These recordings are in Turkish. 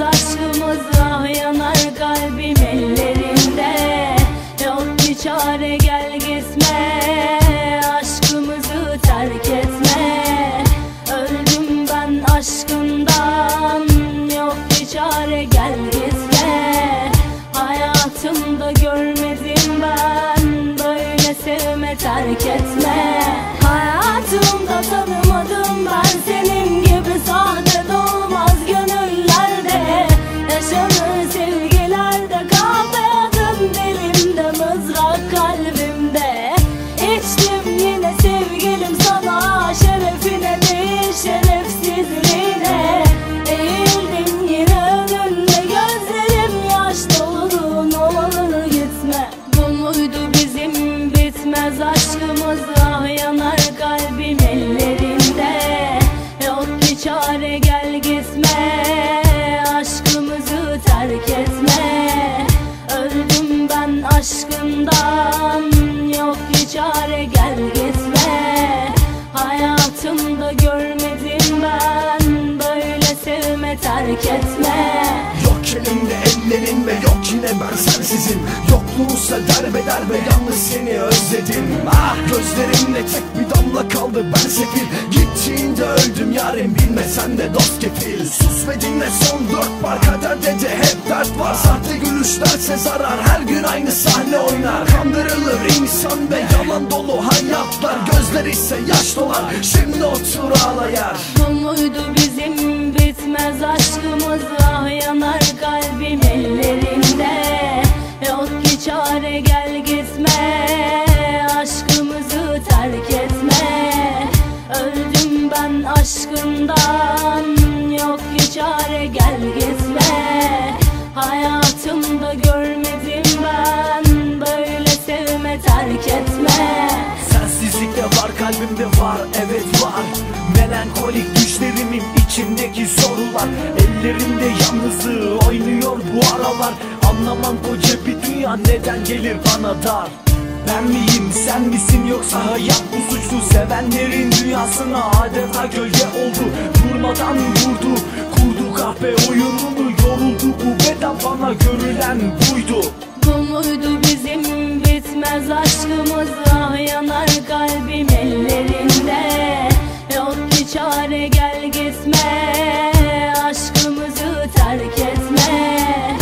aşkımız ah yanar kalbim ellerinde. Yok bir çare gel gitme Aşkımızı terk etme. Öldüm ben aşkından Yok bir çare gel gitme. Hayatımda görmedim ben Böyle sevme terk etme terk etme. Öldüm ben aşkından Yok bir çare gel gitme. Hayatımda görmedim ben Böyle sevme terk etme. Yok elimde ellerin ve yok yine ben sensizim. Yokluğunsa derbeder ve yalnız seni özledim. Ah gözlerimde tek bir damla kaldı ben sefil. Gittiğinde öldüm yarim bilmesen de dost kefil. Sus ve dinle son dört var kaderde de dert var Sahte gülüşlerse zarar. Her gün aynı sahne oynar. Kandırılır insan ve yalan dolu hayatlar. Gözler ise yaş dolar. Şimdi otur ağla yar Bu muydu bizim bitmez aşkımız? Ah yanar kalbim ellerinde. Yok ki çare gel gitme. Aşkımızı terk etme. Öldüm ben aşkından Yok ki çare gel gitme Hayatımda görmedim ben. Böyle sevme terk etme. Sensizlikte var kalbimde var evet var. Melankolik düşlerimin içindeki sorular. Ellerimde yalnızlığı oynuyor bu aralar. Anlamam koca bir dünya neden gelir bana dar? Ben miyim sen misin yoksa hayat bu suçlu Sevenlerin dünyasına adeta gölge oldu. Durmadan vurdu kahve oyununu Yoruldu bu beden bana görülen buydu. Bu muydu bizim bitmez aşkımız? Ah yanar kalbim ellerinde. Yok ki çare gel gitme. Aşkımızı terk etme.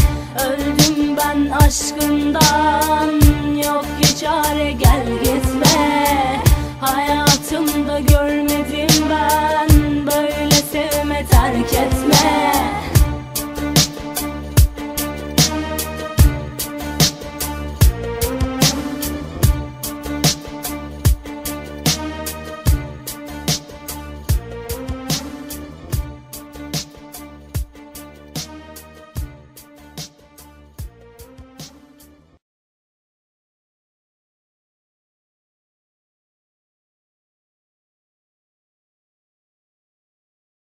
Öldüm ben aşkından Yok ki çare gel gitme. Gör